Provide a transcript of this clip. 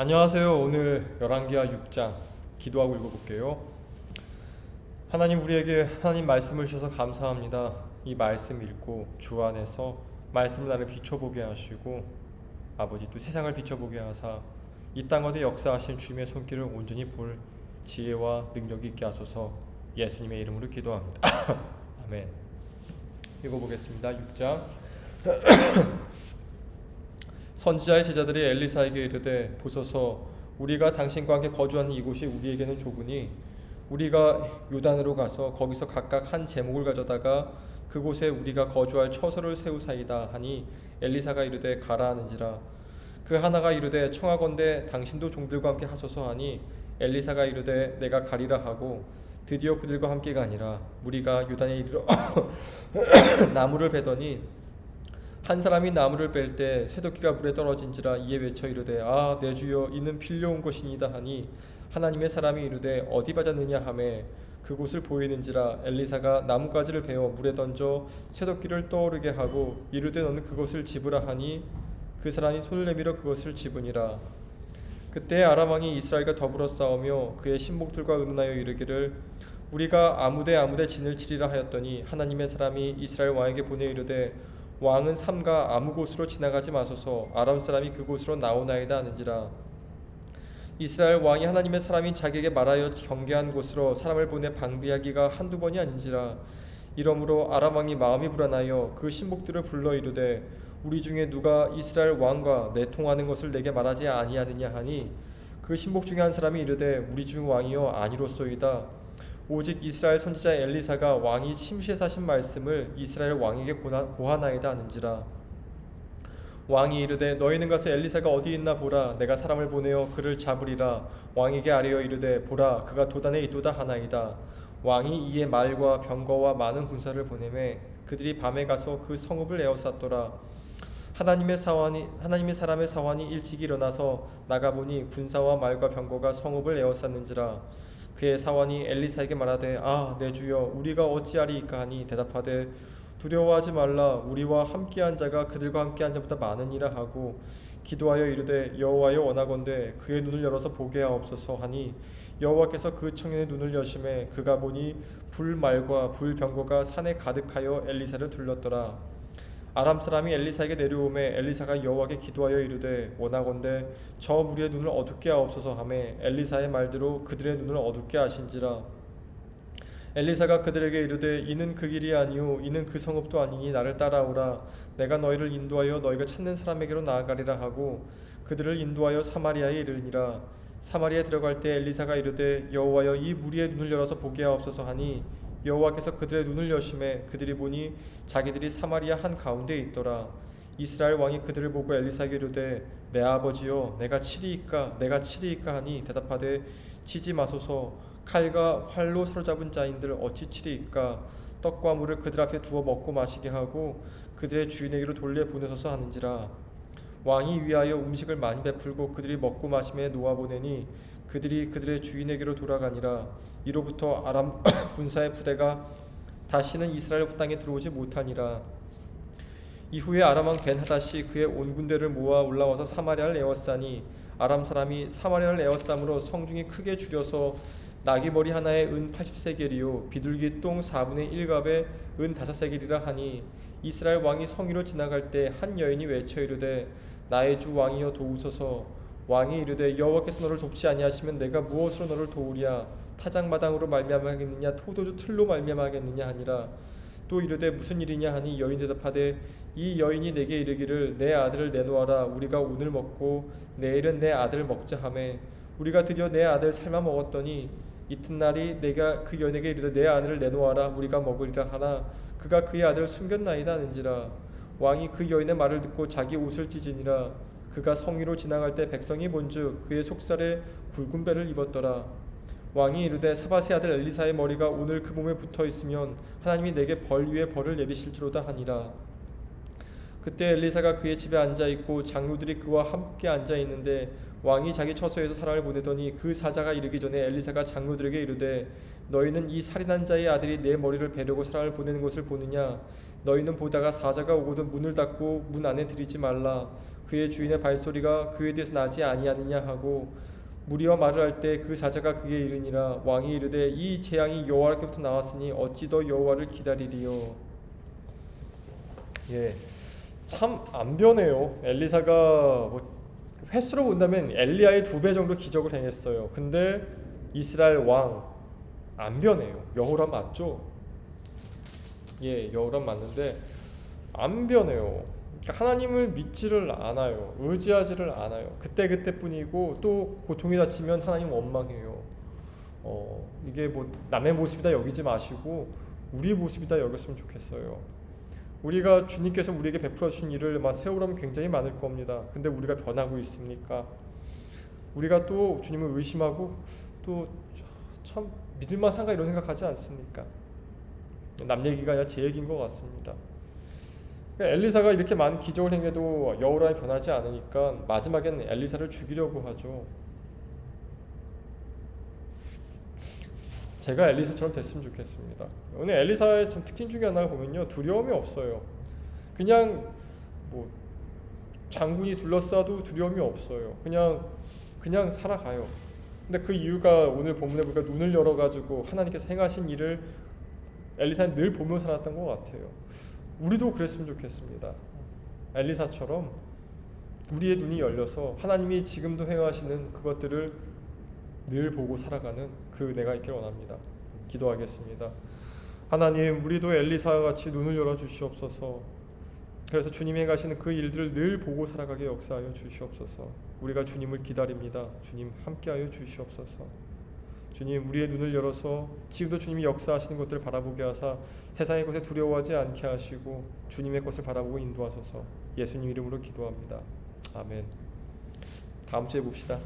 안녕하세요. 오늘 열왕기하 6장 기도하고 읽어볼게요. 하나님 우리에게 하나님 말씀을 주셔서 감사합니다. 이 말씀 읽고 주 안에서 말씀을 나를 비춰보게 하시고 아버지 또 세상을 비춰보게 하사 이 땅 어디 역사하신 주님의 손길을 온전히 볼 지혜와 능력이 있게 하소서 예수님의 이름으로 기도합니다. 아멘. 읽어보겠습니다. 6장 선지자의 제자들이 엘리사에게 이르되 보소서 우리가 당신과 함께 거주하는 이곳이 우리에게는 좁으니 우리가 요단으로 가서 거기서 각각 한 제목을 가져다가 그곳에 우리가 거주할 처소를 세우사이다 하니 엘리사가 이르되 가라 하는지라. 그 하나가 이르되 청하건대 당신도 종들과 함께 하소서 하니 엘리사가 이르되 내가 가리라 하고 드디어 그들과 함께가 아니라. 무리가 요단에 이르러 나무를 베더니 한 사람이 나무를 뺄때 쇠도끼가 물에 떨어진지라 이에 외쳐 이르되 아 내 주여 이는 필요한 것이니다 하니 하나님의 사람이 이르되 어디 받았느냐 하매 그곳을 보이는지라 엘리사가 나무가지를 베어 물에 던져 쇠도끼를 떠오르게 하고 이르되 너는 그것을 집으라 하니 그 사람이 손을 내밀어 그것을 집으니라. 그때 아람 왕이 이스라엘과 더불어 싸우며 그의 신복들과 의논하여 이르기를 우리가 아무데 아무데 진을 치리라 하였더니 하나님의 사람이 이스라엘 왕에게 보내 이르되 왕은 삼가 아무 곳으로 지나가지 마소서. 아람 사람이 그곳으로 나오나이다 하는지라. 이스라엘 왕이 하나님의 사람이 자기에게 말하여 경계한 곳으로 사람을 보내 방비하기가 한두 번이 아닌지라. 이러므로 아람 왕이 마음이 불안하여 그 신복들을 불러 이르되 우리 중에 누가 이스라엘 왕과 내통하는 것을 내게 말하지 아니하느냐 하니 그 신복 중에 한 사람이 이르되 우리 중 왕이여 아니로소이다 오직 이스라엘 선지자 엘리사가 왕이 침시에서 하신 말씀을 이스라엘 왕에게 고하나이다 하는지라. 왕이 이르되 너희는 가서 엘리사가 어디 있나 보라. 내가 사람을 보내어 그를 잡으리라. 왕에게 아뢰어 이르되 보라 그가 도단에 있도다 하나이다. 왕이 이에 말과 병거와 많은 군사를 보내매 그들이 밤에 가서 그 성읍을 에워쌌더라. 하나님의 사환이 하나님의 사람의 사환이 일찍 일어나서 나가 보니 군사와 말과 병거가 성읍을 에워쌌는지라 그의 사환이 엘리사에게 말하되 아 내 주여 우리가 어찌하리이까 하니 대답하되 두려워하지 말라. 우리와 함께한 자가 그들과 함께한 자보다 많으니라 하고 기도하여 이르되 여호와여 원하건대 그의 눈을 열어서 보게 하옵소서 하니 여호와께서 그 청년의 눈을 여심해 그가 보니 불말과 불병거가 산에 가득하여 엘리사를 둘렀더라 아람 사람이 엘리사에게 내려오매 엘리사가 여호와께 기도하여 이르되 원하건대 저 무리의 눈을 어둡게 하옵소서 하매 엘리사의 말대로 그들의 눈을 어둡게 하신지라. 엘리사가 그들에게 이르되 이는 그 길이 아니요 이는 그 성읍도 아니니 나를 따라오라. 내가 너희를 인도하여 너희가 찾는 사람에게로 나아가리라 하고 그들을 인도하여 사마리아에 이르니라. 사마리아에 들어갈 때 엘리사가 이르되 여호와여 이 무리의 눈을 열어서 보게 하옵소서 하니 여호와께서 그들의 눈을 여심해 그들이 보니 자기들이 사마리아 한 가운데 있더라. 이스라엘 왕이 그들을 보고 엘리사에게 이르되 내 아버지여 내가 치리이까 내가 치리이까 하니 대답하되 치지 마소서. 칼과 활로 사로잡은 자인들 어찌 치리이까? 떡과 물을 그들 앞에 두어 먹고 마시게 하고 그들의 주인에게로 돌려 보내소서 하는지라 왕이 위하여 음식을 많이 베풀고 그들이 먹고 마심에 놓아 보내니 그들이 그들의 주인에게로 돌아가니라. 이로부터 아람 군사의 부대가 다시는 이스라엘 땅에 들어오지 못하니라. 이후에 아람 왕 벤하닷이 그의 온 군대를 모아 올라와서 사마리아를 에워싸니 아람 사람이 사마리아를 에워싸므로 성중이 크게 줄여서 나귀 머리 하나에 은 80세겔이요. 비둘기 똥 4분의 1갑에 은 5세겔이라 하니 이스라엘 왕이 성위로 지나갈 때 한 여인이 외쳐 이르되 나의 주 왕이여 도우소서. 왕이 이르되 여호와께서 너를 돕지 아니하시면 내가 무엇으로 너를 도우랴 타작마당으로 말미암아겠느냐? 토도주 틀로 말미암아겠느냐 하니라. 또 이르되 무슨 일이냐 하니 여인 대답하되 이 여인이 내게 이르기를 내 아들을 내놓아라. 우리가 오늘 먹고 내일은 내 아들을 먹자 하매. 우리가 드디어 내 아들 삶아 먹었더니 이튿날이 내가 그 여인에게 이르되 내 아들을 내놓아라 우리가 먹으리라 하나. 그가 그의 아들을 숨겼나이다 하는지라. 왕이 그 여인의 말을 듣고 자기 옷을 찢으니라. 그가 성위로 지나갈 때 백성이 본즉 그의 속살에 굵은 배를 입었더라. 왕이 이르되 사바세 아들 엘리사의 머리가 오늘 그 몸에 붙어 있으면 하나님이 내게 벌 위에 벌을 내리실지로다 하니라. 그때 엘리사가 그의 집에 앉아 있고 장로들이 그와 함께 앉아 있는데 왕이 자기 처소에서 사람을 보내더니 그 사자가 이르기 전에 엘리사가 장로들에게 이르되 너희는 이 살인한 자의 아들이 내 머리를 베려고 사람을 보내는 것을 보느냐? 너희는 보다가 사자가 오거든 문을 닫고 문 안에 들이지 말라. 그의 주인의 발소리가 그에 대해서 나지 아니하느냐? 하고 무리와 말을 할 때 그 사자가 그에게 이르니라. 왕이 이르되 이 재앙이 여호와께부터 나왔으니 어찌 더 여호와를 기다리리요? 예, 참 안 변해요. 엘리사가 뭐 횟수로 본다면 엘리야의 두 배 정도 기적을 행했어요. 근데 이스라엘 왕 안 변해요. 여호람 맞죠? 예, 여호람 맞는데 안 변해요. 그러니까 하나님을 믿지를 않아요. 의지하지를 않아요. 그때 그때뿐이고 또 고통이 닥치면 하나님 원망해요. 어, 이게 뭐 남의 모습이다 여기지 마시고 우리 모습이다 여겼으면 좋겠어요. 우리가 주님께서 우리에게 베풀어 주신 일을 막 세우려면 굉장히 많을 겁니다. 근데 우리가 변하고 있습니까? 우리가 또 주님을 의심하고 또 참 믿을만 한가 이런 생각하지 않습니까? 남 얘기가 아니라 제 얘기인 것 같습니다. 엘리사가 이렇게 많은 기적을 행해도 여호람이 변하지 않으니까 마지막엔 엘리사를 죽이려고 하죠. 제가 엘리사처럼 됐으면 좋겠습니다. 오늘 엘리사의 참 특징 중에 하나가 보면요 두려움이 없어요. 그냥 뭐 장군이 둘러싸도 두려움이 없어요. 그냥 그냥 살아가요. 근데 그 이유가 오늘 본문에 보니까 눈을 열어 가지고 하나님께서 행하신 일을 엘리사는 늘 보며 살았던 것 같아요. 우리도 그랬으면 좋겠습니다. 엘리사처럼 우리의 눈이 열려서 하나님이 지금도 행하시는 그것들을 늘 보고 살아가는 그 내가 있길 원합니다. 기도하겠습니다. 하나님, 우리도 엘리사와 같이 눈을 열어 주시옵소서. 그래서 주님이 행하시는 그 일들을 늘 보고 살아가게 역사하여 주시옵소서. 우리가 주님을 기다립니다. 주님 함께하여 주시옵소서. 주님 우리의 눈을 열어서 지금도 주님이 역사하시는 것들을 바라보게 하사 세상의 것에 두려워하지 않게 하시고 주님의 것을 바라보고 인도하소서. 예수님 이름으로 기도합니다. 아멘. 다음 주에 봅시다.